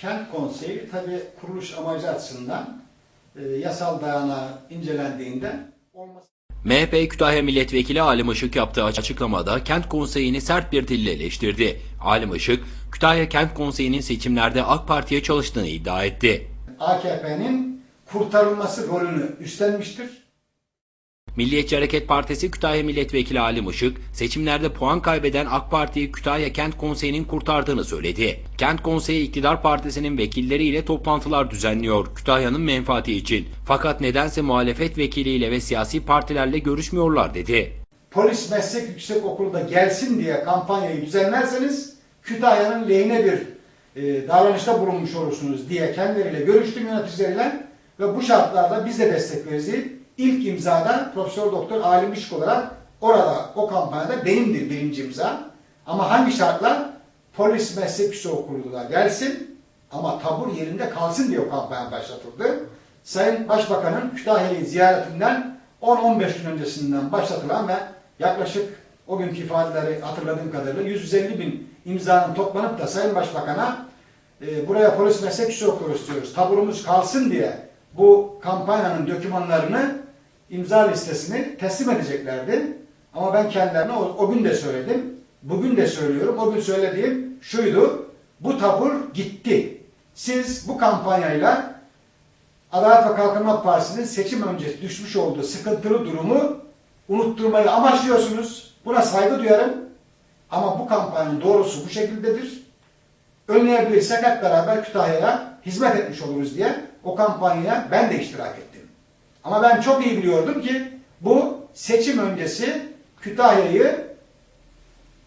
Kent Konseyi tabi kuruluş amacı açısından e, yasal dayanağı incelendiğinde olması MHP Kütahya Milletvekili Alim Işık yaptığı açıklamada Kent Konseyi'ni sert bir dille eleştirdi. Alim Işık, Kütahya Kent Konseyi'nin seçimlerde AK Parti'ye çalıştığını iddia etti. AKP'nin kurtarılması rolünü üstlenmiştir. Milliyetçi Hareket Partisi Kütahya Milletvekili Alim Işık, seçimlerde puan kaybeden AK Parti'yi Kütahya Kent Konseyi'nin kurtardığını söyledi. Kent Konseyi iktidar partisinin vekilleriyle toplantılar düzenliyor Kütahya'nın menfaati için. Fakat nedense muhalefet vekiliyle ve siyasi partilerle görüşmüyorlar dedi. Polis Meslek Yüksek Okulu'da gelsin diye kampanyayı düzenlerseniz Kütahya'nın lehine bir e, davranışta bulunmuş olursunuz diye kendileriyle görüştüm yöneticileriyle ve bu şartlarda biz de destek deyip ilk imzada Profesör Doktor Alim Işık olarak orada o kampanyada benimdir birinci imza. Ama hangi şartla? Polis Meslek Yüksek Okulu'da gelsin ama tabur yerinde kalsın diye o kampanya başlatıldı. Sayın Başbakan'ın Kütahya'yı ziyaretinden 10-15 gün öncesinden başlatılan ve yaklaşık o günkü ifadeleri hatırladığım kadarıyla 150 bin imzanın toplanıp da Sayın Başbakan'a e, buraya polis meslek yüksek okulu istiyoruz, taburumuz kalsın diye bu kampanyanın dokümanlarını imza listesini teslim edeceklerdi. Ama ben kendilerine o, o gün de söyledim, bugün de söylüyorum. O gün söylediğim şuydu, bu tabur gitti. Siz bu kampanyayla Adalet ve Kalkınma Partisi'nin seçim öncesi düşmüş olduğu sıkıntılı durumu unutturmayı amaçlıyorsunuz. Buna saygı duyarım. Ama bu kampanyanın doğrusu bu şekildedir. Önleyebilirsek hep beraber Kütahya'ya hizmet etmiş oluruz diye o kampanyaya ben de iştirak ettim. Ama ben çok iyi biliyordum ki bu seçim öncesi Kütahya'yı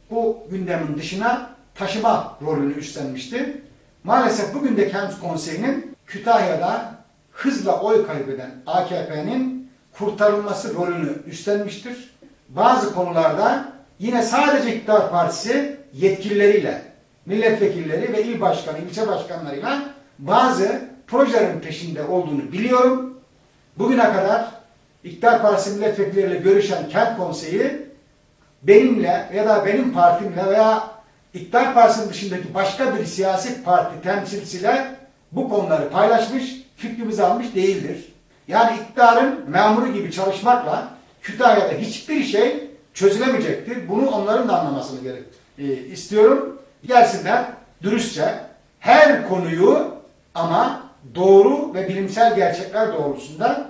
bu gündemin dışına taşıma rolünü üstlenmişti. Maalesef bugün de Kent Konseyi'nin Kütahya'da hızla oy kaybeden AKP'nin kurtarılması rolünü üstlenmiştir. Bazı konularda yine sadece iktidar partisi yetkilileriyle, milletvekilleri ve il başkanı, ilçe başkanlarıyla bazı projelerin peşinde olduğunu biliyorum. Bugüne kadar iktidar partisi milletvekilleriyle görüşen kent konseyi benimle ya da benim partimle veya iktidar partisinin dışındaki başka bir siyasi parti temsilcisiyle bu konuları paylaşmış, fikrimizi almış değildir. Yani iktidarın memuru gibi çalışmakla Kütahya'da hiçbir şey çözülemeyecektir. Bunu onların da anlamasını gerek e, istiyorum. Gelsinler dürüstçe her konuyu ama doğru ve bilimsel gerçekler doğrultusunda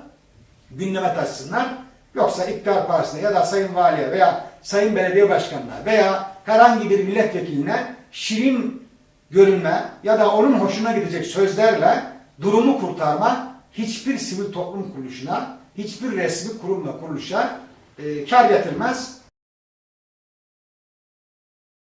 gündeme taşısınlar. Yoksa iktidar partisine ya da sayın valiye veya sayın belediye başkanına veya herhangi bir milletvekiline şirin görünme ya da onun hoşuna gidecek sözlerle durumu kurtarma hiçbir sivil toplum kuruluşuna, hiçbir resmi kurum ve kuruluşa e, kar getirmez.